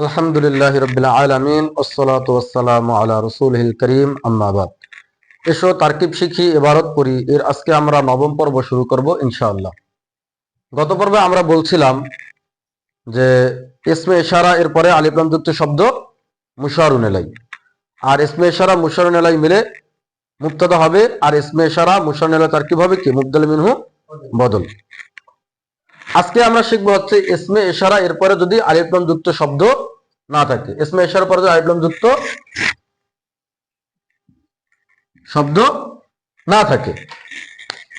আলহামদুলিল্লাহ রবিল আলমিন ওসলাতাম আলা রসুলহিল করিম আম্মাবাদ এসো তার্কিব শিখি এবারত পড়ি। এর আজকে আমরা নবম পর্ব শুরু করব ইনশাআল্লাহ। গত পর্বে আমরা বলছিলাম যে, ইসমে ইশারা এরপরে আলিপ্লাম যুক্ত শব্দ মুশারুন এলাই। আর ইসমে ইশারা, মুশারুন এলাই মিলে মুক্তদা হবে। আর ইসমে ইশারা, মুশারুন এলাই তার্কিব হবে কি? মুবদল মিনহু বদল। আজকে আমরা শিখব হচ্ছে ইসমে ইশারা, এরপরে যদি আলিফলাম যুক্ত শব্দ না থাকে। ইসমে ইশারার পরে যদি আলিফলাম যুক্ত শব্দ না থাকে।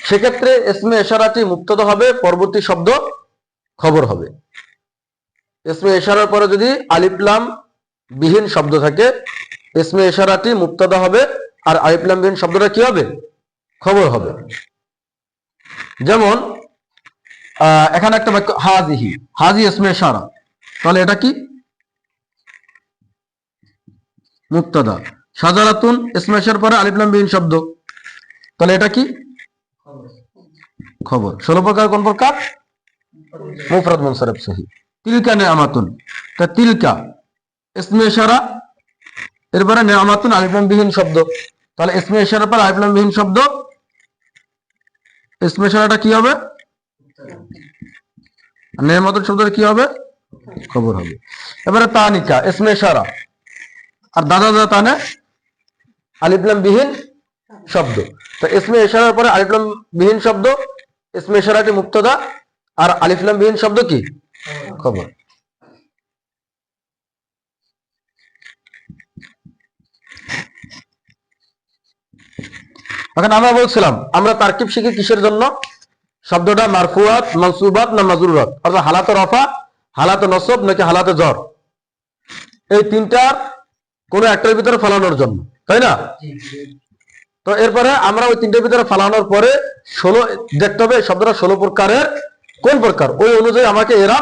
সেক্ষেত্রে ইসমে ইশারাটি মুক্তদা হবে, পরবর্তী শব্দ খবর হবে। ইসমে ইশারার পরে যদি আলিফলাম বিহীন শব্দ থাকে, ইসমে ইশারাটি মুক্তদা হবে আর আলিফলাম বিহীন শব্দটা কি হবে? খবর হবে। যেমন এখানে একটা বাক্য, হাজিহি, হাজি ইসমে ইশারা। তাহলে এটা কি? মুক্তদা। সাজারাতুন, ইসমে ইশারার পরে আলিফলাম বিহীন শব্দ। তাহলে এটা কি? খবর। ষোলো প্রকার, কোন প্রকার? মুফরাদ মুনসারিফ সহি। তিলকা নেয়ামাতুন। তা তিলকা, ইসমে ইশারা, এরপরে নেয়ামাতুন আলিফলাম বিহীন শব্দ। তাহলে ইসমে ইশারার পর আলিফলাম বিহীন শব্দ। ইসমে ইশারাটা কি হবে? কি হবে? খবর হবে। এবারে ইসমে ইশারা। আর দাদা দাদা বিহীন শব্দ। তো ইশারার পরে বিহীন শব্দ ইশারাটি মুক্তদা। আর আলিফলাম বিহীন শব্দ কি? খবর এখন আমরা বলছিলাম, আমরা তারকিব শিখি কিসের জন্য? শব্দটা মারফুয়াত মনসুবাত না মাজরুরাত? অর্থাৎ হালাতে রফা হালাতে নসব নাকি হালাতে জ্বর? এই তিনটার কোনো একটার ভিতরে ফলানোর জন্য তাই না? তো এরপরে আমরা ওই তিনটার ভিতরে ফলানোর পরে ষোলো দেখতে হবে শব্দটা ষোলো প্রকারের কোন প্রকার? ওই অনুযায়ী আমাকে এরা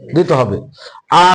দিতে হবে। আর